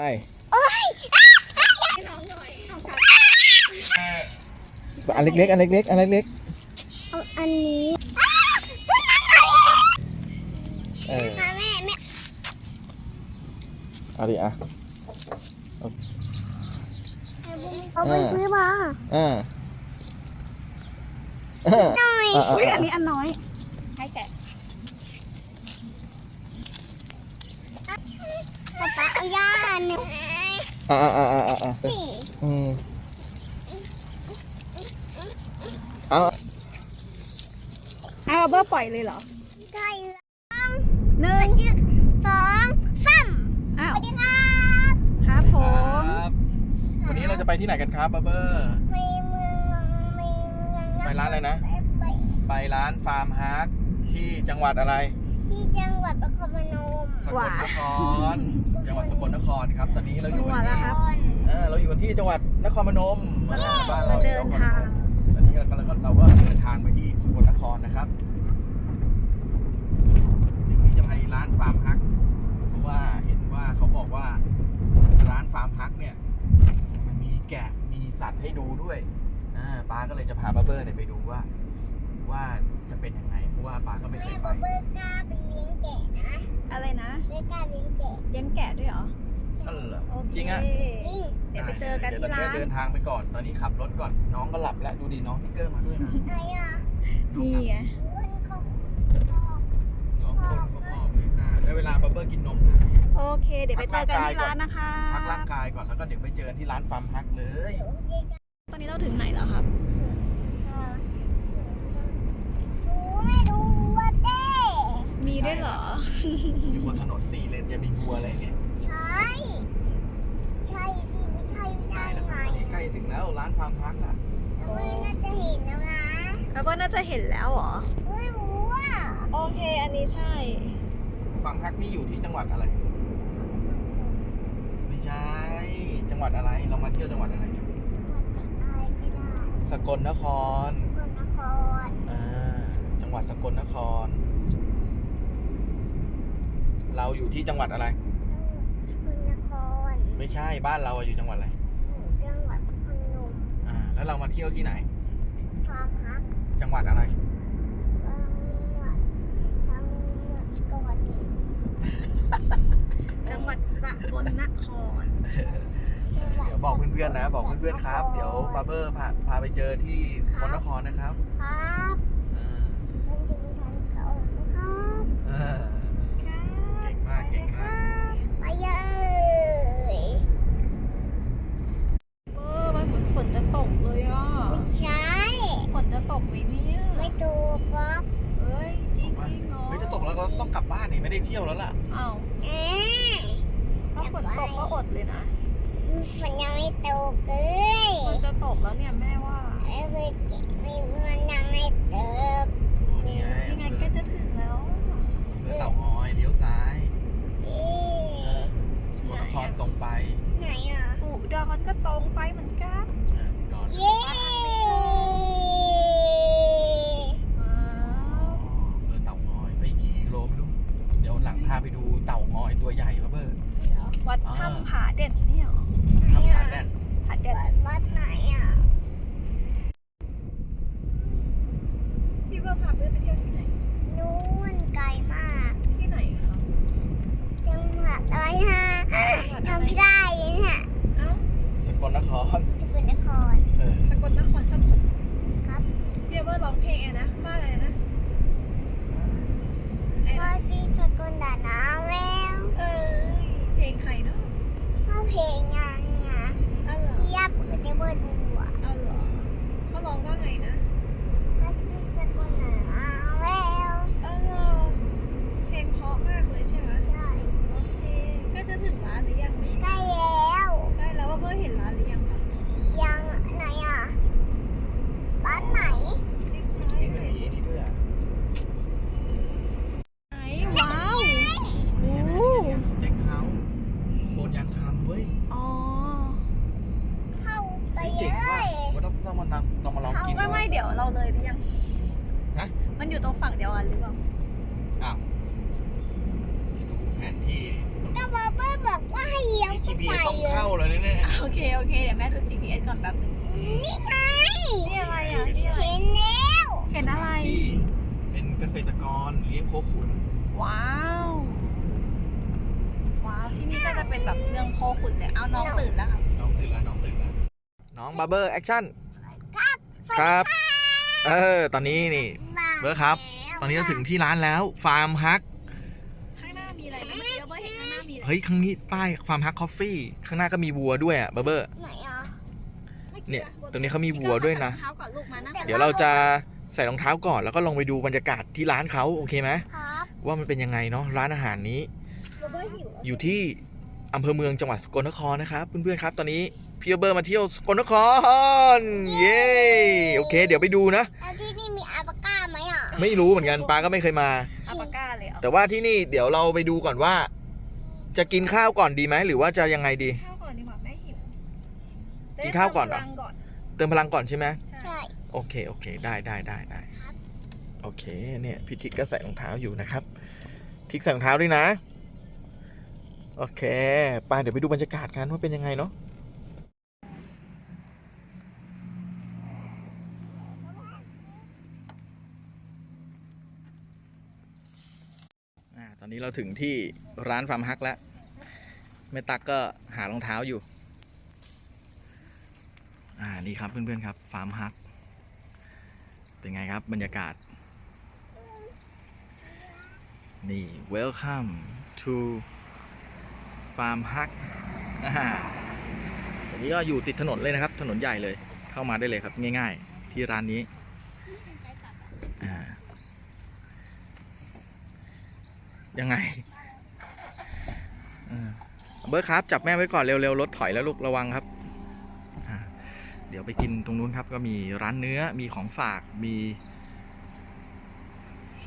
ไปอันเล็กๆอันเล็กๆอันเล็กเอาอันนี้ๆเออค่ะแม่แม่เอาดิอะเอาไปซื้อมาอ่าอ่าหน่อยอ่าอุ้ยอัอ่านนี้อันน้อย ให้แกะ ป๊าป๊าเอา ย่าหนึ่งอ่าอ่าอ่าอ่าอ่านี่อืมเอาอ้าวเบอร์ปล่อยเลยเหรอใช่สองหนึ่งสองสามอ้าสววัสดีครับ ครับผมครับวันนี้เราจะไปที่ไหนกันครับบับเบอร์ไปเมืองไปเมืองไปร้านอะไรนะ ไปไปไปร้านฟาร์มฮาร์กที่จังหวัดอะไร ที่จังหวัดนครพนมสกลนคร จังหวัดสกลนครครับ ตอนนี้เราอยู่จังหวักันดละที่ครับเออเราอยู่กันที่จังหวัดนครพนมบ้านเราจะเดินทางตอนนี้เราก็เราก็เดินทางไปที่สกลนครนะครับเดี๋ยวนี้จะไปร้านฟาร์มฮัก เพราะว่าเห็นว่าเขาบอกว่าร้านฟาร์มฮักเนี่ยมันมีแกะมีสัตว์ให้ดูด้วยอ่าป้าก็เลยจะพาบับเบอร์เนี่ยไปดูว่าว่าจะเป็นยังไง เพ ราะว่าป้าก็ไม่เคแม่ยบไปอกเบอร์กล้าไปเลี้ยงแกะนะอะไรนะไม่กล้าเลี้ยงแกะเลี้ยงแกะด้วยเหรอนั่นเหรอโอเคจริงอะจริงเดี๋ยวไปเจอกันที่ร้าเดี๋ยวนเดินทางไปก่อนตอนนี้ขับรถก่อนน้องก็หลับแล้วดูดิน้องทิกเกอร์มาด้วยนะอะไรอะองนี่หลับไงมันก็ก็ น้องคนก็ครอบเลยอ่าได้เวลาบับเบอร์กินนมโอเค เดี๋ยวไปเจอกันที่ร้านนะคะ พักร่างกายก่อนแล้วก็เดี๋ยวไปเจอกันที่ร้านฟาร์มฮักเลยเดี๋ยวเจ๊กันตอนนี้เราถึงไหนแล้วครับ ดู ไม่ดูวัวเต้มีด้วยเหรอ อยู่บนถนนสี่เลนจะมีกลัวอะไรเนี่ยใช่ ใช่ดิไม่ใช่ใกได้ล้แล้วไหคมรับตอนนี้ใกล้ถึงแล้วร้านฟาร์มฮักอะไม่น่าจะเห็นแล้วนะแล้วก็น่าจะเห็นแล้วเหรอเฮ้ยวัวโอเค อันนี้ใช่ ฟาร์มฮักนี่อยู่ที่จังหวัดอะไร ไม่ใช่ จังหวัดอะไรเรามาเที่ยวจังหวัดอะไรอะไรก็ได้สกลนคร คนนครอ่า จังหวัดสกลนคร เราอยู่ที่จังหวัดอะไรคนนครไม่ใช่บ้านเราอะอยู่จังหวัดอะไร จังหวัดพนมอ่า แล้วเรามาเที่ยวที่ไหน ฟาร์มฮักจังหวัดอะไร จังหวัดจังหวัดก่อนจังหวัดสกลนคร เดี๋ยวบอกเพื่อนๆนะ บอกเพื่อนๆครับ เดี๋ยวบาร์เบอร์พาพาไปเจอที่สกลนครนะครับ ครับ อ่า มันถึงทางเก่านะครับ อ่าเก่งมากเก่งมาก ไปเลยเออมันเหมือนฝนจะตกเลยอะ ไม่ใช่ฝนจะตกไหมเนี่ย ไม่ถูกก๊อกเฮ้ย จริงจริงเนาะเฮ้ยจะตกแล้วก็ต้องกลับบ้านนี่ไม่ได้เที่ยวแล้วล่ะ อ้าวเอ๊ะถ้าฝนตกก็อดเลยนะ ฝนยังไม่ตกเลยฝนจะตกแล้วเนี่ยแม่ว่าไอ้เวกไม่มันยังไม่ตกนี่ไงยังไงก็จะถึงแล้ว อะเพื่อเต่างอยเลี้ยวซ้ายเอ๊ะสกลนครตรงไป ไหนอะอุดรก็ตรงไปเหมือนกัน ต้องต้องมานั่งต้องมาลองกินไม่ไม่เดี๋ยวเราเลยหรือยังฮะมันอยู่ตรงฝั่งเดียวกันหรือเปล่าอ้าวไม่รู้แผนที่เราก็บอบเบอร์บอกว่าให้เลี้ยวนี่เข้า GPS ไปต้องเข้าเลยนะเนี่ยโอเคโอเคเดี๋ยวแม่ดู GPS ก่อนแป๊บนึงนี่ไงนี่อะไรอะนี่อะไรเห็นแล้วเห็นอะไรที่เป็นเกษตรกรเลี้ยงโคขุน ว้าวว้าวที่นี่ก็จะเป็นแบบเรื่องโคขุนเลยเอาน้องตื่นแล้วครับน้องตื่นแล้วน้องตื่นแล้วน้องบาร์เบอร์แอคชั่น ครับครับ เออ ตอนนี้นี่ เบอร์ครับ ตอนนี้เราถึงที่ร้านแล้ว ฟาร์มฮัก ข้างหน้ามีอะไรนะเมื่อกี้เราเบอร์เห็นข้างหน้ามีอะไรเฮ้ย ข้างนี้ป้ายฟาร์มฮักคอฟฟี่ ข้างหน้าก็มีวัวด้วยอะบาร์เบอร์ ไหนอะมื่อกี้เนี่ยอะตรงนี้เขามีวัวด้วยนะ เท้าก่อนลูกมานั่งเดี๋ยวเราจะใส่รองเท้าก่อนแล้วก็ลงไปดูบรรยากาศที่ร้านเขาโอเคไหมครับว่ามันเป็นยังไงเนาะร้านอาหารนี้เราเบอร์หิวแล้วอยู่ที่อำเภอเมืองจังหวัดสกลนครนะครับเพื่อนๆครับ ตอนนี้ พี่เบอร์มาเที่ยวสกลนคร เย้โอเค เดี๋ยวไปดูนะ แล้วที่นี่มีอาปาก้าไหมอะไม่รู้เหมือนกันปาก็ไม่เคยมา อัลปาก้าเลยเอาแต่ว่าที่นี่เดี๋ยวเราไปดูก่อนว่า จะกินข้าวก่อนดีไหมหรือว่าจะยังไงดี ข้าวก่อนดีกว่าแม่หิวกินข้าวก่อนเหรอเติมพลังก่อนเติมพลังก่อนใช่ไหมใช่ใช่ โอเคโอเค ได้ได้ได้ได้ครับ โอเคเนี่ยพี่ทิกก็ใส่รองเท้าอยู่นะครับ ทิกใส่รองเท้าด้วยนะ โอเคไปเดี๋ยวไปดูบรรยากาศกันว่าเป็นยังไงเนาะอ่าตอ นี้เราถึงที่ร้านฟาร์มฮักแล้วแม่ตักก็หารองเท้าอยู่ อ่านี่ครับเพื่อนๆครับ ฟาร์มฮัก เป็นไงครับบรรยากาศ นี่ welcome to farm hut อ่าอันนี้ก็อยู่ติดถนนเลยนะครับ ถนนใหญ่เลย เข้ามาได้เลยครับง่ายๆ ที่ร้านนี้อ่า ยังไงเบิร์ดครับจับแม่ไว้ก่อนเร็วๆรถถอยแล้วลูกระวังครับ เดี๋ยวไปกินตรงนู้นครับ ก็มีร้านเนื้อมีของฝากมี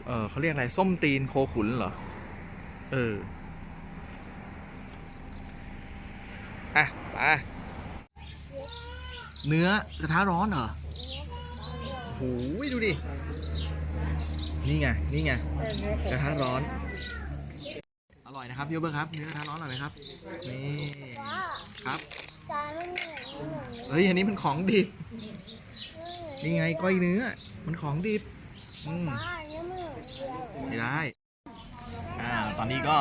เออเขาเรียกอะไรส้มตีนโคขุนเหรอ เออ อะไปเนื้อกระทะร้อนเหรอโอ้โหดูดิ นี่ไง นี่ไง กระทะร้อน นะครับพี่โอเบอร์ครับเนื้อกระทะร้อนอร่อยไหมครับนี่ว้าครับจานมันเหมือนเหมือนเฮ้ยอันนี้มันของดิบนี่ไงก้อยเนื้อ มันของดิบอืมว้าเนี่ยเหมือนเดียวไม่ได้อ่าตอนนี้ก็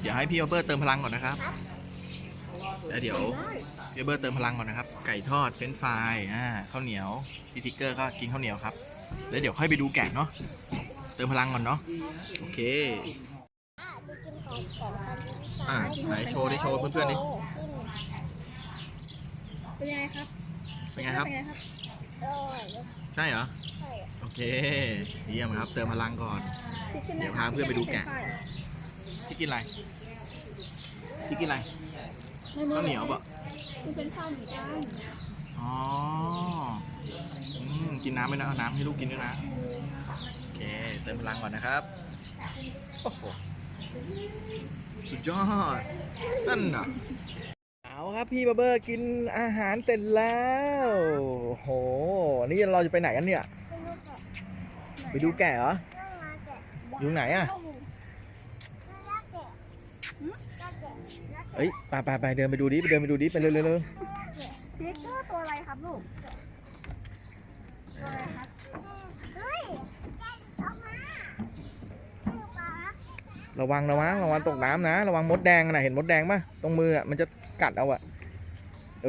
เดี๋ยวให้พี่โอเบอร์เติมพลังก่อนนะครับแล้วเดี๋ยวพี่โอเบอร์เติมพลังก่อนนะครับ ไก่ทอดเฟรนช์ฟรายอ่าข้าวเหนียวพี่ทิกเกอร์ก็กินข้าวเหนียวครับแล้วเดี๋ยวค่อยไปดูแกะเนาะเติมพลังก่อนเนาะโอเค อะไปกินของก่อนกันอ่าไหนโชว์ดิโชว์เพื่อนๆดิเป็นยังไงครับ เป็นไงครับเป็นไงครับอร่อยใช่เหรอใช่โอเค เยี่ยมครับ เติมพลังก่อน เดี๋ยวพาเพื่อนไปดูแกะที่กินอะไรที่กินอะไรข้าวเหนียวเปล่ะมันเป็นข้าวเหมือนกันอ๋ออืมกินน้ำไหมนะเอาน้ำให้ลูกกินด้วยนะ โอเค เติมพลังก่อนนะครับ โอ้โห สุดยอด นั่นน่ะ เอาครับพี่บาร์เบอร์กินอาหารเสร็จแล้วโอ้โห นี่เราจะไปไหนกันเนี่ย ไปดูแกะเหรอ อยู่ไหนอะเอ้ยไปไปไปเดินไปดูดิไปเดินไปดูดิไปเร็วเร็วเร็วเด็กเกอร์ตัวอะไรครับ ระวังระวังระวังตกน้ำนะ ระวังมดแดงนะเห็นมดแดงปะตรงมืออะมันจะกัดเอาอะ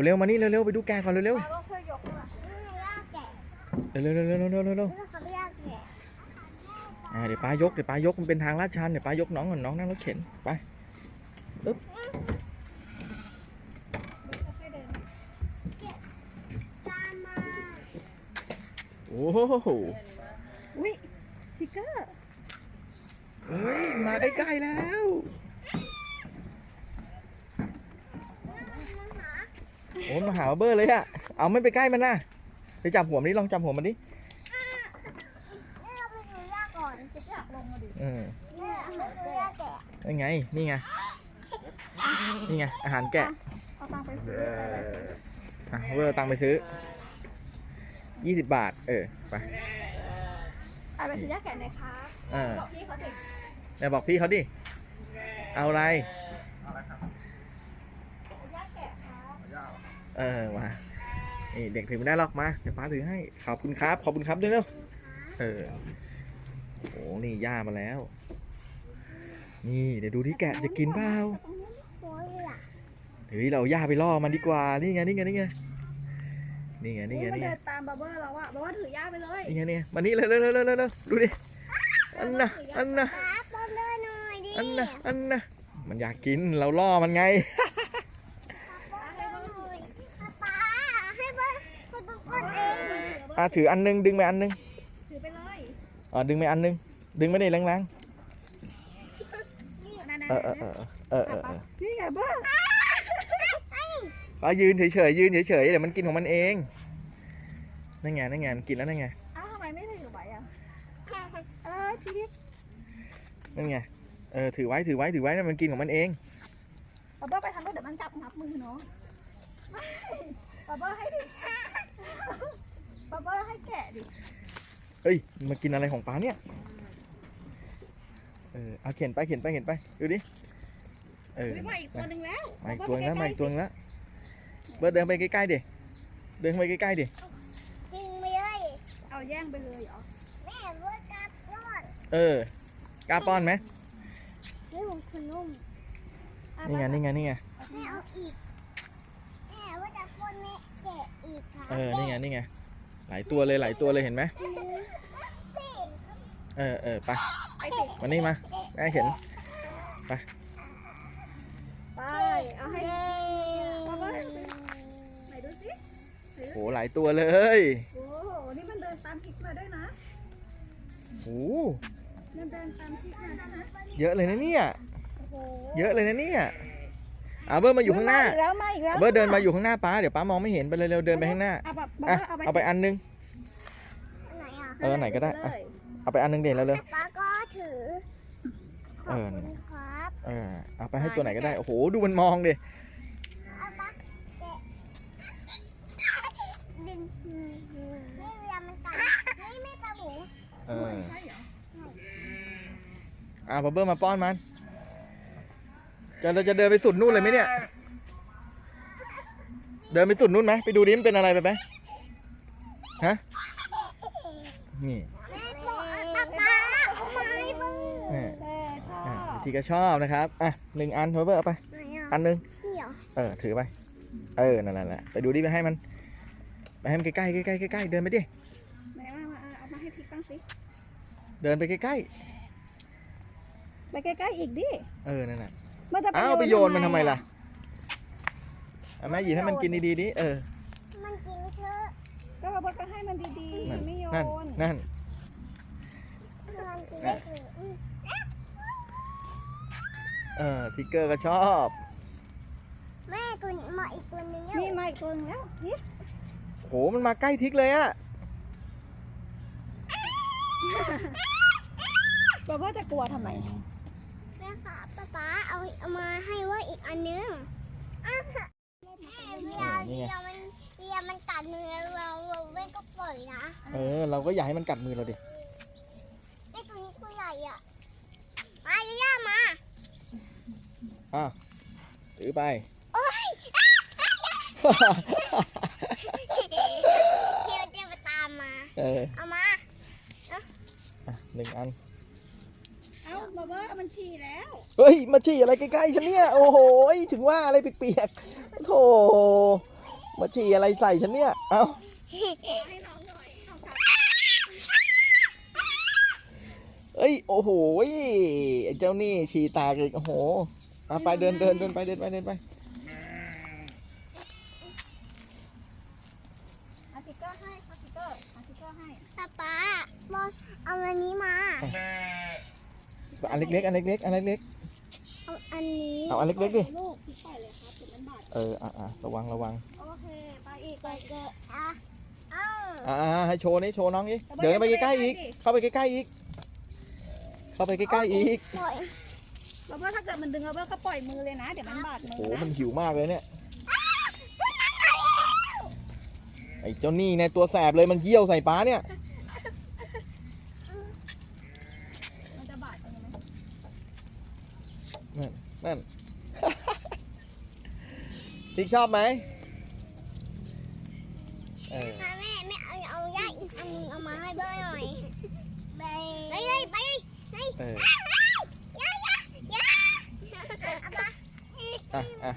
เร็วๆมานี่เร็วๆไปดูแกก่อนเร็วๆเร็วๆเร็วๆเร็วๆเร็วเดี๋ยวป้ายกเดี๋ยวป้ายกมันเป็นทางลาดชันเดี๋ยวป้ายกน้องก่อนน้องนั่งรถเข็นไปอึ๊บโอ้โหอุ้ยทิกเกอร์ เฮ้ย มาใกล้ๆแล้วโอ้ยมาหาเบอร์เลยอะเอาไม่ไปใกล้มันนะไปจับหัวมันดิลองจับหัวมันดินี่เราไปดูยากก่อนจะอยากลงมาดิอืมนี่เราไปดูยากแกะนี่ไง นี่ไง นี่ไง อาหารแกะเอาตังค์ไปซื้ออะเบอร์เอาตังค์ไปซื้อ20บาท เออ ไปเอาไปซื้อยาแกะหน่อยครับเออ บอกพี่เขา เดี๋ยวบอกพี่เขาดิ เอาอะไร เออมานี่เด็กถือไม่ได้หรอกมา เดี๋ยวป้าถือให้ ขอบคุณครับ ขอบคุณครับด้วยเร็วเออโอ้นี่ย่ามาแล้ว นี่เดี๋ยวดูที่แกะจะกินเปล่าเฮ้ยเราย่าไปล่อมันดีกว่า นี่ไงนี่ไงนี่ไงนี่ไงนี่ไงนี่ไงตามบับเบอร์เราอะบับเบิ้ลถือย่าไปเลยนี่ไงนี่ไมานี่เร็วเร็วเร็วเร็วดูดิอันน่ะอันน่ะ อันนะอันนะมันอยากกินเราล่อมันไงอะถืออันนึงดึงไปอันนึงถือไปเลยอะดึงไปอันนึงดึงไม่ได้แรงๆเออเออเออเออนี่ไงเบิ้ลป้ายืนเฉยๆยืนเฉยๆเดี๋ยวมันกินของมันเองนั่นไงนั่นไงมันกินแล้วนั่นไงอ้าวทำไมไม่ถือไว้อะเออทีนี้นั่นไง เออถือไว้ถือไว้ถือไว้นั่นมันกินของมันเองบับเบิ้ลไปทางนู้นเดี๋ยวมันจับงับมือเนาะไม่บับเบิ้ลให้ดิบับเบิ้ลให้แกะดิเฮ้ยมันกินอะไรของป้าเนี่ยเออเอาเขียนไปเขียนไปเขียนไปดูดิเออเฮ้ยมาอีกตัวหนึ่งแล้วมาอีกตัวนึงแล้วมาอีกตัวนึงแล้วเบิร์ดเดินไปใกล้ๆดิเดินไปใกล้ๆดิจริงไปเลยเอาแย่งไปเลยเหรอแม่เบิ้ลกับป้อนเออกล้าป้อนไหม นุ่มคือนุ่มนี่ไงนี่ไงนี่ไงแม่เอาอีกแม่ว่าจะป้อนแม่แกะอีกค่ะเออนี่ไงนี่ไงหลายตัวเลยหลายตัวเลยเห็นไหมเออเออไปไปสิมานี่มาแม่เห็นไปเอาให้บับเบิ้ลไหนดูสิโหหลายตัวเลยโอ้โหนี่มันเดินตามพริกมาด้วยนะโหมัน เดินตามพริกมาด้วยนะเยอะเลยนะเนี่ยโอ้โหเยอะเลยนะเนี่ยเอาเบิร์ดมาอยู่ข้างหน้าอีกแล้วมาอีกแล้วเบิร์ดเดินมาอยู่ข้างหน้าป้าเดี๋ยวป้ามองไม่เห็นไปเลยเร็วเดินไปข้างหน้าเอาแบบบับอะเบิ้ลเอาไปเอาไปอันนึงอันไหนอะเออไหนก็ได้อะเลยเอาไปอันนึงเด่นแล้วเลยแต่ป้าก็ถือขเออบอคุณครับเออเอาไปให้ตัวไหนก็ได้โอ้โหดูมันมองดิเอาปะแกะดินนี่เวลามันกัดนี่ไม่กระหมูเออ ใช่เหรออะเบิร์ดมาป้อนมัน จะเราจะเดินไปสุดนู่นเลยไหมเนี่ย เดินไปสุดนู่นไหมไปดูดิมันเป็นอะไรไปไหมฮะ นี่แม่บอกป้าป้าเอามาให้เบิ้งนี่แม่ชอบอะทีก็ชอบนะครับ อะหนึ่งอันเบิร์ดเอาไปไหนอะอันหนึงนี่เหรอเออ ถือไป เออ นั่นแหละไปดูดิไปให้มัน ไปให้มันใกล้ๆใกล้ๆใกล้ๆเดินไปดิ ไหนมามาเอามาให้พริกบ้างสิ เดินไปใกล้ ไปใกล้ๆอีกดิๆเออ นั่นแหละมันจะอ้าวไปโยนมันทำไมล่ะอเอาแม่หยิบให้มันกินดีๆดิเออ มันกินเถอะก็มาบอกให้มันดีๆนั่นไม่โยนั่นนนั่น มันกินได้เถอะอืมเออทิกเกอร์ก็ชอบ แม่ตัวนี้มาอีกตัวหนึงแล้วนี่มาอีกตัวหนึงแล้วนี่โห มันมาใกล้ทิกเลยอะบอกว่าจะกลัวทำไมแม่ ค่ะป้าป้าเอาเอามาให้ว่าอีกอันนึงอะแม่เวลาเวลามันเวลามันกัดมือเราเราเว้นก็ปล่อยนะเออ เราก็อย่าให้มันกัดมือเราดิไอ้ตัวนี้ตัวใหญ่อะมาย่ามาอะถือไปโอ๊ยเดี๋ยวจะมาตามมา เออ เอามาอะหนึ่งอัน เบอกว่ามันฉี่แล้ว เฮ้ย มาฉี่อะไรใกล้ๆฉันเนี่ย โอ้โหถึงว่าอะไรเปียกๆโธ่มาฉี่อะไรใส่ฉันเนี่ย เอ้าให้น้องหน่อยเอากลับเอ้ย โอ้โหไอ้เจ้านี่ฉี่ตกอีกโอ้โหเอาไปเดินเดินเดินไปเดินไปเดินไป เอาสติ๊กเกอร์ให้เอาสติ๊กเกอร์เอาสติ๊กเกอร์ให้ ป๊าป๊าบอลเอาอันนี้มา อันเล็กๆ อันเล็กๆ อันเล็ก เอาอันนี้ๆเอาอันเล็กๆดิ ลูกพริกปล่อยเลยครับถึงมันบาดเออ อะอะระวังระวัง โอเค ไปอีกไปเกะอะเอ้าอะอะให้โชว์นี่โชว์น้องอีกเดินไปใกล้ๆอีก เข้าไปใกล้ๆอีก เข้าไปใกล้ๆอีก ปล่อยบอกว่าถ้าเกิดมันดึงเอาเบอร์ก็ปล่อยมือเลยนะ เดี๋ยวมันบาดมืโอ้อโหนะมันหิวมากเลยเนี่ย ไอ้เจ้านี่ในยตัวแสบเลยมันเยี่ยวใส่ป้าเนี่ย นั่นพิกชอบไหมออแม่แม่เอาเอาย่าอีกเอามาให้เบยหน่อยไปไปไปไปเออย่าย่าย่าเอามาอะอะ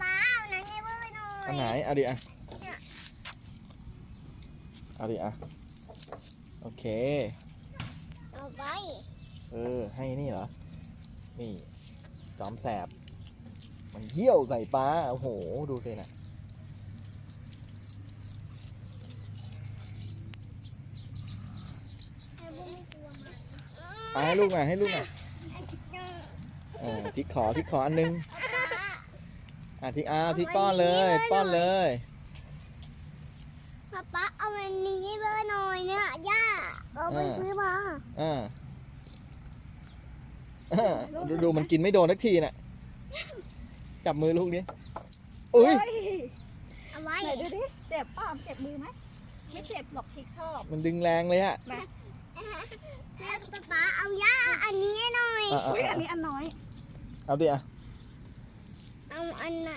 ป้าเอาหนังให้เบอร์หน่อยอันไหนเอาดิอะเอาดิอะโอเคเอาไปเออให้นี่เหรอ นี่จอมแสบ มันเยี่ยวใส่ปลาโอ้โห ดูสินะให้เบอร์ไม่กลัวมั้ยเอาให้ลูกหน่อยให้ลูกหน่อยเออทิกขอทิกขออันนึงอะทิกอ้าวทิกป้อนเลย ป้อนเลยป๊าป๊าเอาอันนี้ให้เบอร์หน่อยเนี่ยย่าเอาไปซื้อมาอ่าอ่า ดูดูมันกินไม่โดนสักทีน่ะ จับมือลูกดิอุ้ยเฮ้ยเอาไว้ไหนดูดิเจ็บป้อมเจ็บมือไหมไม่เจ็บหรอกทิกชอบมันดึงแรงเลยอะแล้วป๊าป๊าเอาย่าอันนี้ให้หน่อย อะอะอุ้ยอัอะนนี้อันน้อย เอาดิอะเอาอันไหน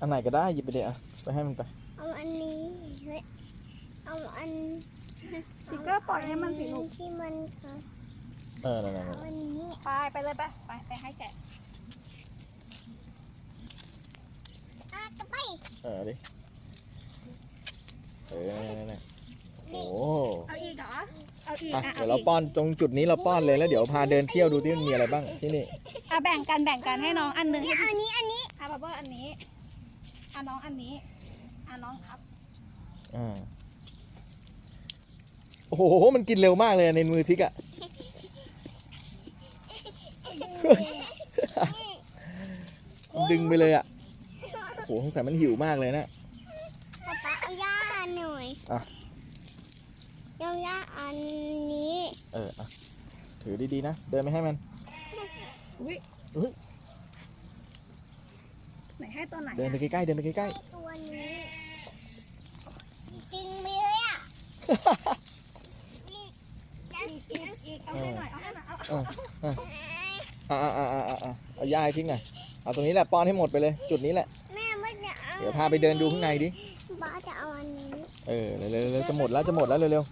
อันไหนก็ได้หยิบไปเลยอะไปให้มันไป เอาอันนี้เฮ้ยเอาอันทิกเกอร์ปล่อยให้มันสิลูก ที่มันค่ะ เออนั่นนั่นเอานั่น Ờ, อันนี้ไปไปเลยไปไปไปให้แกะอะจะไปเออดิเออนั่นนั่นนั่นโอ้โหเอาอีกเหรอเอาอีกอะอะเดี๋ยวเอาเราอีกป้อนตรงจุดนี้เราป้อนเลยแล้วเดี๋ยวพาเดินเที่ยวดูที่มันมีอะไรบ้างที่นี่อะแบ่งกันแบ่งกันให้น้องอันหนึ่งเนี่ยอันนี้อันนี้อะบับเบิ้ลอันนี้อะน้องอันนี้อะน้องครับอ่าโอ้โหมันกินเร็วมากเลยอะในมือทิกอะ มัน ดึงไปเลยอะโหสงสัยมันหิวมากเลยนะป๊าป๊าเอาย่าหน่อยอะเอาย่าอันนี้ เอออะถือดีๆนะ เดินไปให้มัน อุ้ยอุ๊ยไหนให้ตัวไหนเดินไปอะใกล้ๆ เดินไปใกล้ให้ตัวนี้จริงไหมเลยอะอีกอีกอีกเอาให้หน่อย เอาให้หน่อย เอาๆ อ่าอ่าอ่าอ่าอ่าเอาย่าให้ทิ้งหน่อยเอาตรงนี้แหละป้อนให้หมดไปเลย จุดนี้แหละ แม่ไม่จะเอาเดี๋ยวพาไปเดินดูข้างในดิป๊าจะเอาอันนี้เออเร็วๆเร็วๆจะหมดแล้วจะหมดแล้วเร็ว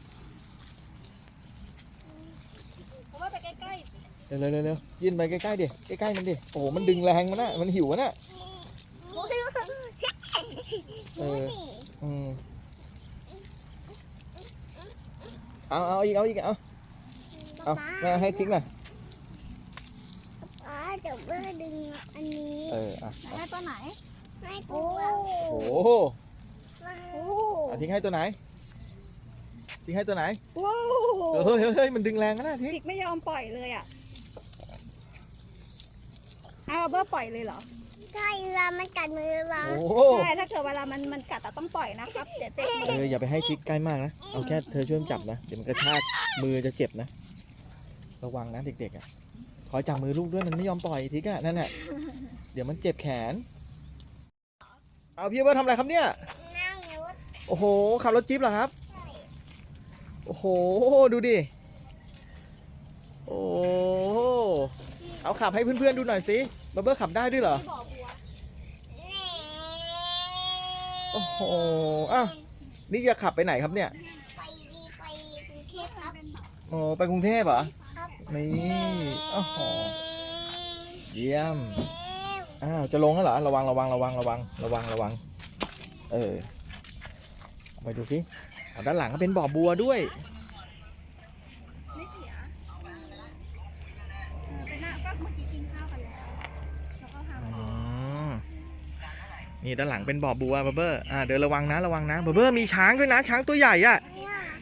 เพราะว่าไปใกล้ๆเร็วๆเร็วๆยื่นไปใกล้ๆดิใกล้ๆมันดิโอ้โหมันดึงแรงมันนะมันหิวมันนะเอออืมเอาเอาอีกเอาอีกเอาเอาป๊าแม่ให้ทิ้งหน่อยป๊า เดี๋ยวแม่ดึงอันนี้เอออะๆไหนให้ตัวไหน ให้ตัวโอ้โหโอ้เอาทิ้งให้ตัวไหน ทิ้งให้ตัวไหนว้าวเฮ้ยเฮ้ยเฮ้ยมันดึงแรงนะทิ้งทิกไม่ยอมปล่อยเลยอะเอาบับเบิ้ลปล่อยเลยเหรอ ใช่เวลามันกัดมือเราโอ้โหใช่ ถ้าเกิดเวลามันมันกัดอะต้องปล่อยนะครับเดี๋ยวเจ็บมืเออออย่าไปให้ทิกใกล้มากนะ เอาแค่เธอช่วยจับนะ เดี๋ยวมันกระชากมือจะเจ็บนะ ระวังนะเด็กๆอะ คอยจับมือลูกด้วยมันไม่ยอมปล่อยทิกอะนั่นแหละเดี๋ยวมันเจ็บแขน เอาพี่เบิร์ดทำอะไรครับเนี่ย นั่งรถโอ้โห ขับรถจี๊ปเหรอครับ โอ้โห ดูดิ โอ้โหเอาขับให้เพื่อนๆดูหน่อยสิบับเบิ้ลขับได้ด้วยเหรอบ่อบัวโอ้โหอ้าวนี่จะขับไปไหนครับเนี่ย ไปดีไปกรุงเทพครับ โอ้ไปกรุงเทพเหรอครับ นี่โอ้โหเยี่ยมอ้าวจะลงแล้วเหรอระวังระวังระวังระวังระวังระวัง เออไปดูสิด้านหลังก็เป็นบ่อบัวด้วยไม่เสียเออไปหน้าก็เมื่อกี้กินข้าวกันแล้วแล้วก็ทำอ๋อนี่ด้านหลังเป็นบ่อบัวบับเบอร์อ่าเดินระวังนะระวังนะบับเบอร์มีช้างด้วยนะ ช้างตัวใหญ่อะ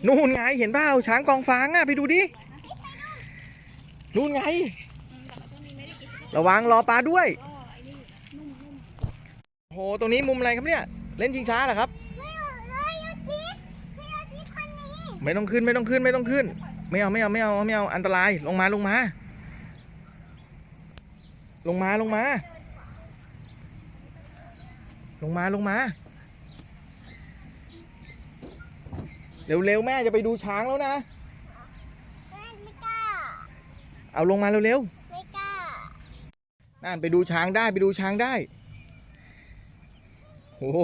นู่นไงเห็นเปล่าช้างกองฟางอะไปดูดิ นู่นไง ระวังรอปลาด้วยโอ้โห ตรงนี้มุมอะไรครับเนี่ย เล่นชิงช้าเหรอครับไม่เอาเลยเอาจิ๊กไม่เอาจิ๊กคนนี้ไม่ต้องขึ้นไม่ต้องขึ้นไม่ต้องขึ้น ไม่เอาไม่เอาไม่เอาไม่เอาอันตรายลงมาลงมา ลงมาลงมา ลงมาลงมา เร็วๆแม่จะไปดูช้างแล้วนะ แม่ไม่กล้า เอาลงมาเร็วไม่กล้าๆนั่นไปดูช้างได้ไปดูช้างได้โอ้โห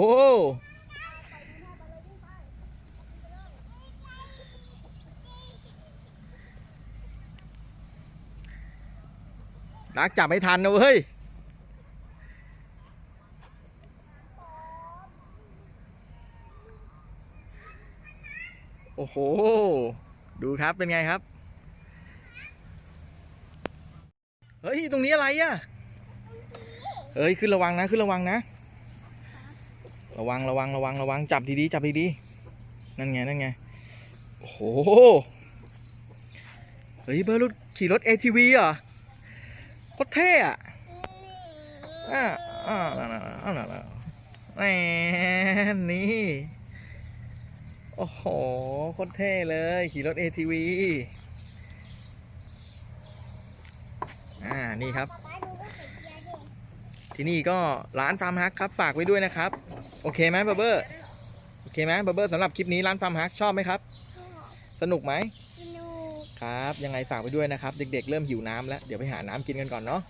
รักจับไม่ทันนะเว้ย โอ้โห ดูครับเป็นไงครับ เฮ้ย ตรงนี้อะไรอะเฮ้ย ขึ้นระวังนะ ขึ้นระวังนะ ระวัง ระวัง ระวัง ระวัง จับดีๆ จับดีๆ นั่นไง นั่นไง โอ้โห เฮ้ย เบอร์รถขี่รถ ATV เหรอโคตรเท่อะอ่าอ่าอ่าอ่าอ่าอ่าแหมนี่ โอ้โห โคตรเท่เลย ขี่รถ ATV อ่านี่ครับป๊าป๊าดูก็ใส่เกียร์ดิที่นี่ก็ร้านฟาร์มฮักครับฝากไว้ด้วยนะครับ โอเคไหมบับเบอร์โอเคไหมบับเบอร์สำหรับคลิปนี้ร้านฟาร์มฮักชอบไหมครับ สนุกไหมสนุกครับยังไงฝากไว้ด้วยนะครับ เด็กๆ เริ่มหิวน้ำแล้วเดี๋ยวไปหาน้ำกินกันก่อนเนาะ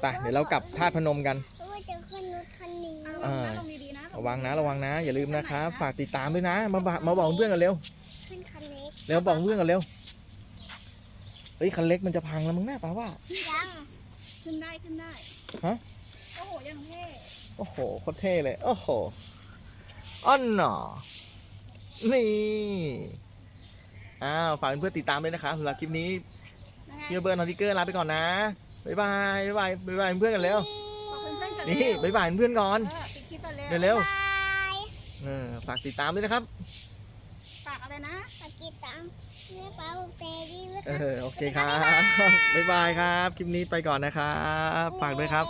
ไปเดี๋ยวเรากลับธาตุพนมกันเพราะว่าจะขึ้นรถคันนี้เอาเออลงดีๆนะระวังนะระวังนะ อย่าลืมนะครับ ฝากติดตามด้วยนะ มาบะมาบอกเพื่อนกันเร็วขึ้นคันเล็กเร็วบอกเพื่อนกันเร็ว เฮ้ยคันเล็กมันจะพังแล้วมึงแน่ป่าว่า ยัง ขึ้นได้ขึ้นได้ฮะ โอ้โหยังเท่โอ้โหโคตรเท่เลย โอ้โหอ้อนหนอนี่อ้าวฝากเพื่อนๆติดตามด้วยนะครับสำหรับคลิปนี้นะคะเฮียเบิร์นนอติเกอร์ลาไปก่อนนะบ๊ายบายบ๊ายบายบ๊ายบายเพื่อนกันเร็วบอกเพื่อนๆก่อนนี่เร็วบ๊ายบายเพื่อนก่อนเออปิดคลิปก่อนเร็วเร็วบายๆเออฝากติดตามด้วยนะครับ ฝากอะไรนะฝากติดตามแม่ป้า เออโอเคครับ บ๊ายบายครับ คลิปนี้ไปก่อนนะครับ ฝากด้วยครับ